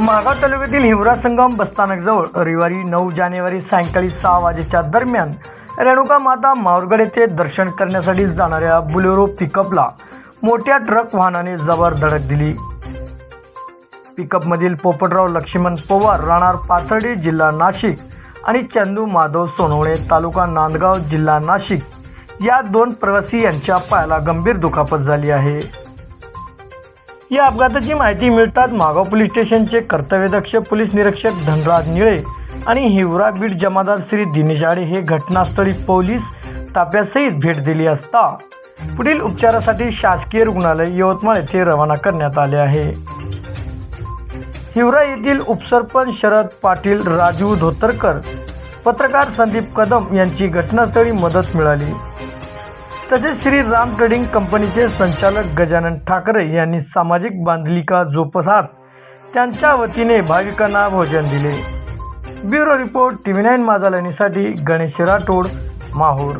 मागाव तालुक्यातील हिवरा संगम बसस्थानकजवळ रविवारी नऊ जानेवारी सायंकाळी सहा वाजेच्या दरम्यान रेणुका माता मावरगड येथे दर्शन करण्यासाठी जाणाऱ्या बुलेरो पिकअपला मोठ्या ट्रक वाहनाने जबर धडक दिली. पिकअपमधील पोपटराव लक्ष्मण पवार राहणार पाथर्डी जिल्हा नाशिक आणि चंदू माधव सोनवणे तालुका नांदगाव जिल्हा नाशिक या दोन प्रवासी यांच्या पायाला गंभीर दुखापत झाली आहे. या अपघाताची माहिती मिळताच मागाव पोलीस स्टेशनचे कर्तव्यदक्ष पोलीस निरीक्षक धनराज निळे आणि हिवरा बीड जमादार श्री दिनेश आडे हे घटनास्थळी पोलीस ताफ्यासहित भेट दिली असता पुढील उपचारासाठी शासकीय रुग्णालय यवतमाळ येथे रवाना करण्यात आले आहे. हिवरा येथील उपसरपंच शरद पाटील राजू धोतरकर पत्रकार संदीप कदम यांची घटनास्थळी मदत मिळाली. तसेच श्री राम ट्रेडिंग कंपनीचे संचालक गजानन ठाकरे यांनी सामाजिक बांधलिका जोपसात त्यांच्या वतीने भाविकांना भोजन दिले. ब्युरो रिपोर्ट टीव्ही नाईन माझा गणेश राठोड माहूर.